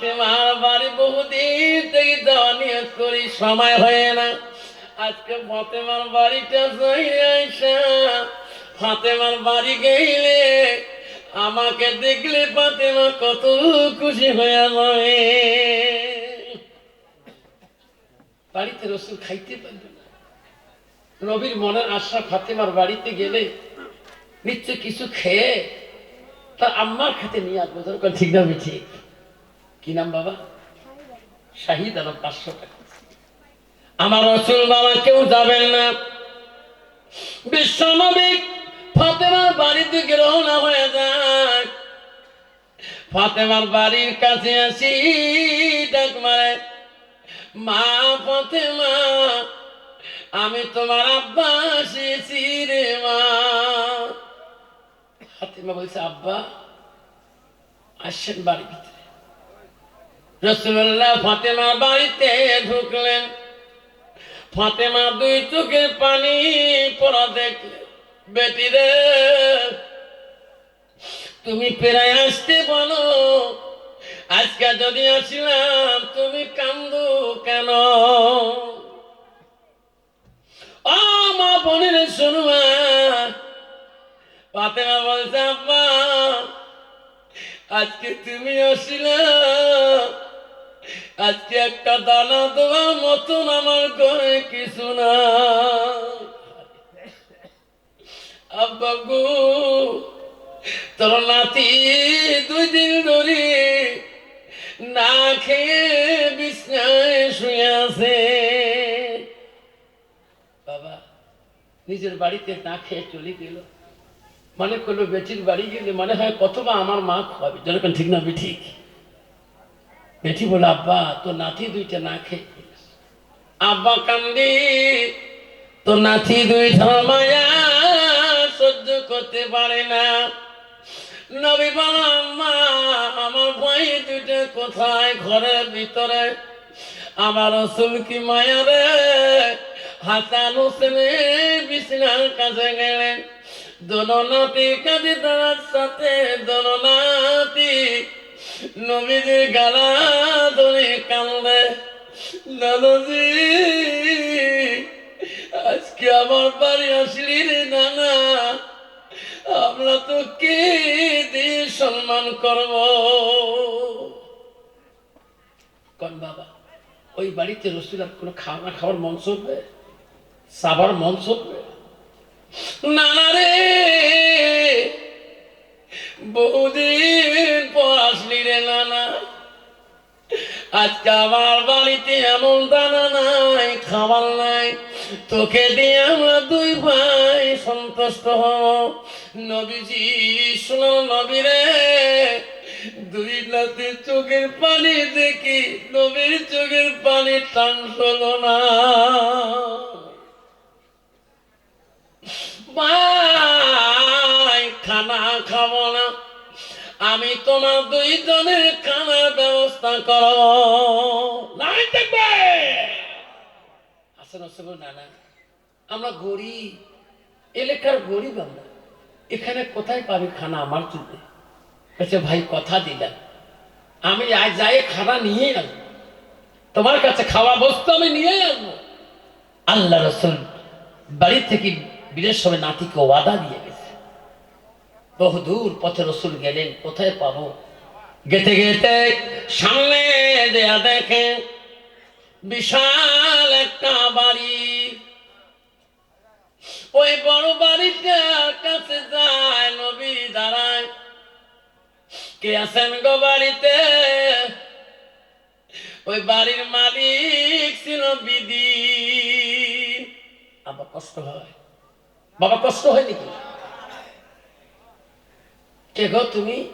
ফাতেমার বাড়ি বহুদিন থেকে যাওয়া নিয়ত করি, সময় হয় না। আজকে ফাতেমার বাড়িটা ফাতেমার বাড়ি গেলে আমাকে দেখলে ফাতেমা কত খুশি হয়ে যাবে বাড়িতে রসুন খাইতে পারবে না। নবীর মনের আশা ফাতেমার বাড়িতে গেলে নিশ্চয় কিছু খেয়ে তার আম্মার খাতে নিয়ে আসব। তোর কথা ঠিক না ঠিক। কি নাম বাবা? শাহিদ আলম, পাঁচশো টাকা। আমার রসুল বাবা কেউ যাবেন না। বিশ্বনবী ফাতেমার বাড়ি থেকে রওনা হয়ে যাক ফাতেমার বাড়ির কাছে আসি, ডাক মারে, মা ফাতেমা, আমি তোমার আব্বা আসিছি রে মা। ফাতেমা বলছে, আব্বা আসছেন বাড়ির ভিতরে। রসুল্লাহ ফাতেমা বাড়িতে ঢুকলেন। ফাতেমা দুই চোখে পানি পড়া দেখলে বেটি রে তুমি পেরায় আসতে বলো, আজকে যদি আসিলাম তুমি কান্দো কেন? ও মা বোনের শুনুমা ফাতেমা বলছে, আব্বা, আজকে তুমি আসিলা আজকে একটা দানা দেওয়ার মতন আমার ঘরে কিছু না আব্বা গো, তোর নাতি দুই দিন ধরে না খেয়ে বিছনায় শুয়ে আছে। বাবা, নিজের বাড়িতে না খেয়ে চলে গেল। মনে করল বেটির বাড়ি গেলে মনে হয় কতবা আমার মা খাওয়াবে। যেরকম ঠিক না বে ঠিক বেটি বলে আব্বা, তোর নাতি দুইটা না খেয়ে আব্বা কান্দি, তোর নাতি দুইটা মায়া, সহ্য করতে পারে না। নবী আম্মা, আমার ভাই দুইটা কোথায়? ঘরের ভিতরে। আমার রসুল কি মায়া রে? হাসান বিছনার কাছে গেলেন দোনো নাতি তার সাথে, দোনো নাতি নবীজির গালা ধরে কান্দে, নানাজি, আজকে আমার বাড়ি আসলি রে নানা, আমরা তো কে দিয়ে সম্মান করব? কোন বাবা, ওই বাড়িতে রসুল আর কোনো খাওয়া খাওয়ার মন চলবে সাবার মন চলবে নানা রে! বহুদিন পর আসলি রে নানা। আজকে আমার বাড়িতে এমন দানা নাই, খাবার নাই। তোকে দিয়ে আমরা দুই ভাই সন্তুষ্ট হব। নবীজি, শোনো নবীরে, দুই রাতে চোখের পানি দেখি, নবীর চোখের পানি টান হলো না। তোমার দুইজনের খানার ব্যবস্থা করো। দেখবে আসেন আসেন না না, আমরা গরিব, এলাকার গরিব আমরা। এখানে কোথায় পাবি খানা আমার জন্য? কাছে ভাই, কথা দিলাম। আমি আজ যাই, খানা নিয়ে আসব তোমার কাছে খাওয়া বস্তু আমি নিয়ে আসব আল্লাহ রসুল বাড়ি থেকে বীরের সময় নাতিকে ওয়াদা দিয়ে বহুদূর পথে রসুল গেলেন, কোথায় পাবো? গেতে গেতে সামনে দেয়া দেখে বিশাল একটা বাড়ি। ওই বড় বাড়িটার কাছে যায়, নবী দাঁড়ায়। কে আছেন গো বাড়িতে? ওই বাড়ির মালিক ছিল বিদি। আবার কষ্ট হয়। বাবা, কষ্ট হয় নাকি? কে গো তুমি,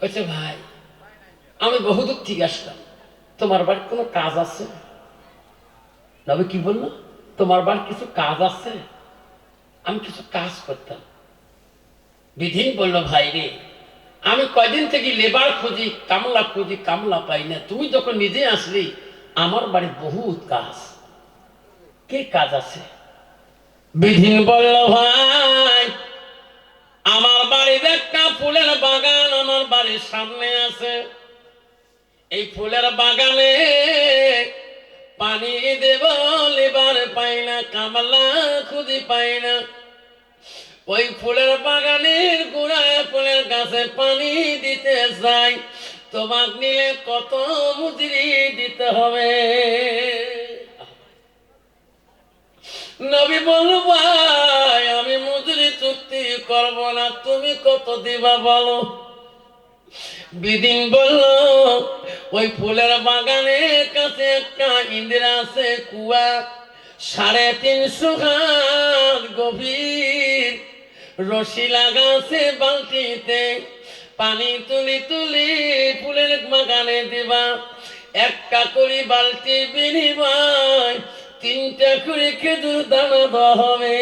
কইছে, ভাই, আমি বহুদূর থেকে আসলাম। তোমার বাড়ির কোনো কাজ আছে? নবী কি বলল? তোমার বাড়ির কিছু কাজ আছে? আমি কিছু কাজ করতাম। বিধিন বলল, ভাই রে, আমি কয়দিন থেকে লেবার খুঁজি, কামলা খুঁজি, কামলা পাই না। তুমি যখন নিজে আসলি, আমার বাড়ির বহুত কাজ। কে কাজ আছে? বিধিন বলল, ভাই আমার একটা ফুলের বাগান আমার বাড়ির সামনে আছে। এই ফুলের বাগানে পানি দেব, লেবার পাই না, কামলা খুঁজি পাই না। ওই ফুলের বাগানের গোড়ায় ফুলের গাছে পানি দিতে চাই তোমাক নিলে কত মুজরি দিতে হবে। নবী বলল করব না তুমি কত দিবা বলো? বিদিন বলল, ওই ফুলের বাগানের কাছে একটা ইন্দিরা আছে কুয়া। সাড়ে তিনশো হাত গভীর। রশি লাগাছে বালতিতে। পানি তুলি তুলি ফুলের বাগানে দিবা। একটা করে বালতি বিনিময়, তিনটা করে খেজুর দানা দেওয়া হবে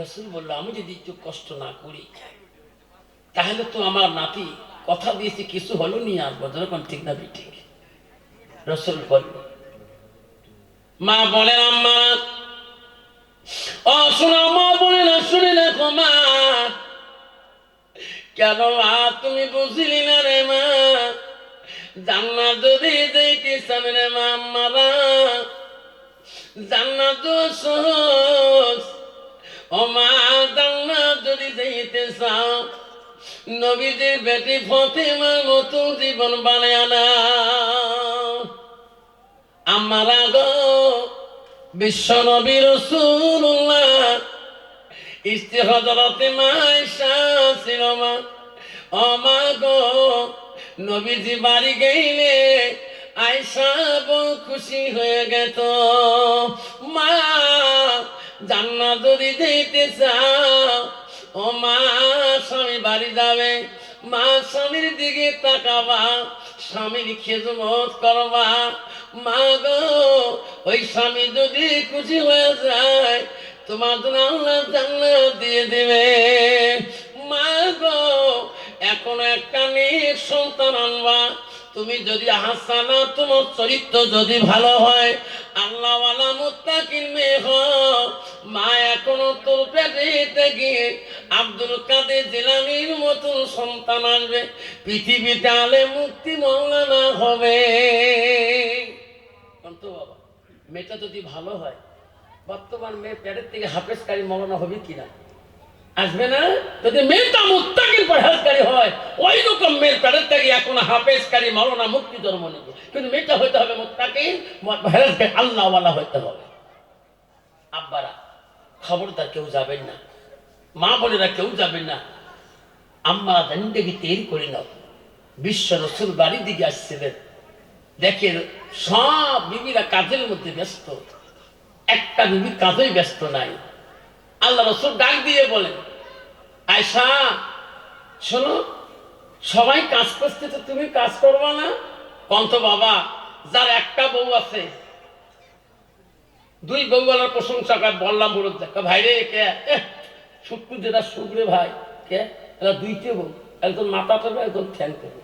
রসুল বলল, আমি যদি একটু কষ্ট না করি, তাহলে তো আমার নাতি কথা দিয়েছে, কিছু হলো নিয়ে আসব যখন ঠিক না ঠিক? রসুল বলল, মা বলেন আম্মা, ও শোনো, মা বলে না, শুনে দেখো মা। কেন মা তুমি বুঝলি না রে মা, জান্নাত যদি চান রে মা, আম্মারা, জান্নাত সহজ ও মা জান্নাত যদি যাইতে চাও নবীজির বেটি ফতেমার মতো জীবন বানায় না। আমার গো বিশ্ব নবী রসুল্লাহ, ইস্তি হজরতে মাইশা ছিল মা। ও মা গো, নবীজি বাড়ি গেলে আয়সা বউ খুশি হয়ে গেত। মা জান্না যদি যেতে চাও, ও মা স্বামী বাড়ি যাবে, মা স্বামীর দিকে তাকাবা, স্বামীর খেজমত করবা। মা গো, ওই স্বামী যদি খুশি হয়ে যায়, তোমার জন্য আল্লাহ জান্নাত দিয়ে দেবে। মা গো, এখন একটা নিজ সন্তান আনবা। তুমি যদি হাসানা তোমার চরিত্র যদি ভালো হয়, আল্লাহওয়ালা মুত্তাকিন মেয়ে হও মা পেটে গিয়ে আব্দুল কাদের জিলানির মতন সন্তান আসবে। মুক্তি মৌলানা হবে। বাবা, মেয়েটা যদি ভালো হয়, বর্তমান মেয়ে পেটের থেকে হাফেজকারী মৌলানা হবে কিনা? আসবে না? যদি মেয়েটা পরহেজকারী হয় ওই রকম মেয়ের পেটের থেকে এখন হাফেজকারী মৌলানা মুক্তি জন্ম নেবে। কিন্তু মেয়েটা হইতে হবে পরহেজকারী আল্লাহওয়ালা হইতে হবে। আব্বারা খবরদার কেউ যাবেন না। মা বোনেরা কেউ যাবেন না। আম্মা জিন্দগি তৈরি করে নাও। বিশ্ব রসুল বাড়ির দিকে আসছিলেন। দেখেন সব বিবিরা কাজের মধ্যে ব্যস্ত। একটা বিবি কাজেই ব্যস্ত নাই। আল্লাহ রসুল ডাক দিয়ে বলেন আয়সা শোনো, সবাই কাজ করতে তো তুমি কাজ করবা না? কন্ত বাবা, যার একটা বউ আছে দুই বউওয়ালার প্রশংসা করে, বললাম বলুন, দেখা ভাই রে, কে? শুক্র যেটা শুক্রে ভাই, কে? এরা দুইটে বউ, একজন মাথা করবে একজন ঠ্যাং করবে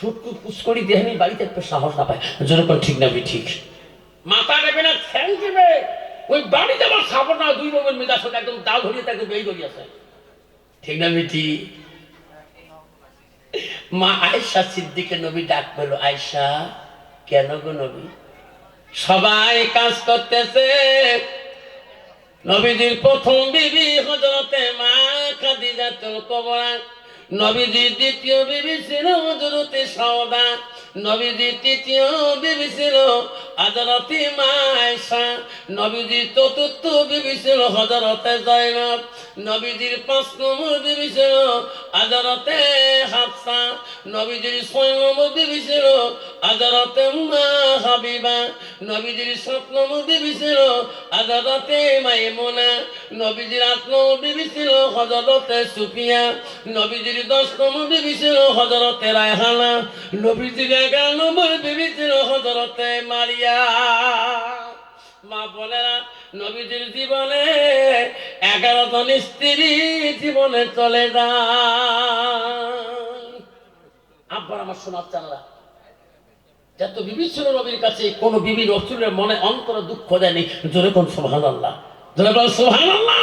শুক্র পুষ্করি দেহানি, বাড়িতে একটু সাহস না পায় যেরকম ঠিক না বি ঠিক। মাথা নেবে না, ঠ্যাং দেবে। ওই বাড়িতে আমার সাবর না, দুই বউয়ের মেজাজ একদম দাও ধরিয়ে তাকে বেই করিয়াছে ঠিক না মিঠি মা আয়সা সিদ্দিকে নবী ডাক পেল আয়সা কেন গো নবী? সবাই কাজ করতেছে। নবীজির প্রথম বিবি হজরতে মা খাদিজা তুল কবরা। নবীজির দ্বিতীয় বিবি ছিল হজরতে সওদা নবীজির তৃতীয় বিবি ছিল হজরতে মায়সা নবীজির চতুর্থ বিবি ছিল হজরতে জয়নব। নবীজির পাঁচ নম্বর বিবি ছিল হজরতে হাফসা। নবীজির ছয় নম্বর বিবি ছিল হজরতে মা হাবিবা। নবীজির নম্বর বিবি ছিল হজরতে মাইমুনা। নবীজির নম্বর বিবি ছিল হজরতে সুফিয়া। নবীজির দশ নম্বর বিবি ছিল হজরতে রায়হানা। নবীজির এগারো নম্বর বিবি ছিল হজরতে মারিয়া। মা বোনেরা, নবীজির জীবনে এগারো জন স্ত্রী জীবনে চলে যায় আব্বার আমার শোনার চানরা যত বিবি ছিল কাছে, কোন বিবি রসুলের মনে অন্তরে দুঃখ দেয়নি। জোরে কোন সোহান আল্লাহ জোরে কোন সোহান আল্লাহ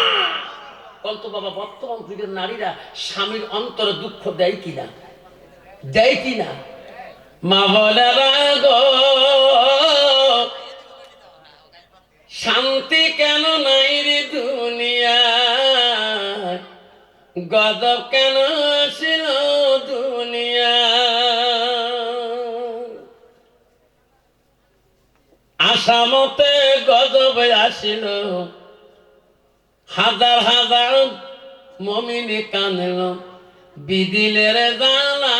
কন্ত বাবা, বর্তমান যুগের নারীরা স্বামীর অন্তরে দুঃখ দেয় কিনা? দেয় কি না মা বলে গো, শান্তি কেন নাই রে দুনিয়া গজব কেন আসামতে গজব আসিল। হাজার হাজার মমিনে কানল বিদিলের জালা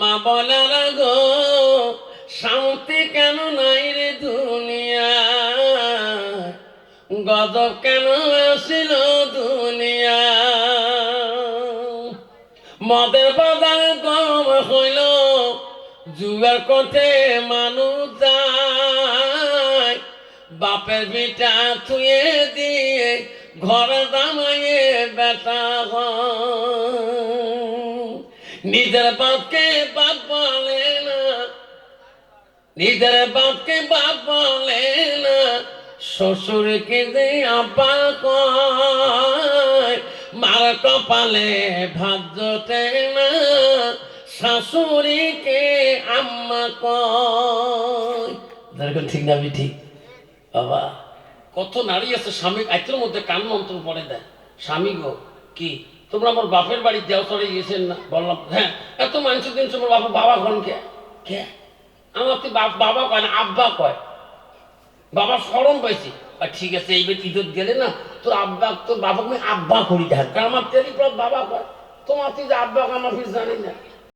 মা বলার গো, শান্তি কেন নাই রে দুনিয়া? গজব কেন আসিল দুনিয়া? মদের বাজার গম হইল জুয়ার কথে মানুষ যায়, বাপের বিটা থুয়ে দিয়ে ঘরে দামাইয়ে বেটা নিজের বাপকে বাপ বলে না, নিজের বাপকে বাপ বলে না, শ্বশুরকে যে আপা কয়, মার কপালে ভাত জোটে না, শাশুড়িকে কয় ঠিক না ঠিক। বাবা। কত নারী আছে স্বামী আইতের মধ্যে কান মন্ত্র পড়ে দেয়। স্বামী গো কি? তোমরা আমার বাপের বাড়ি দেওসরে গিয়েছেন না বললাম। হ্যাঁ এত মানুষ দিন তোমার বাবা বাবা কন কে? কে? আমার তো বাপ- বাবা কয় না আব্বা কয়। বাবা সরম পাইছি। আর ঠিক আছে এইবার ঈদত গেলে না তোর আব্বা তোর বাবাকে আব্বা করি দেখ। আমার তেলি বাবা কয় তোমার তুই যে আব্বা আমার জানি না।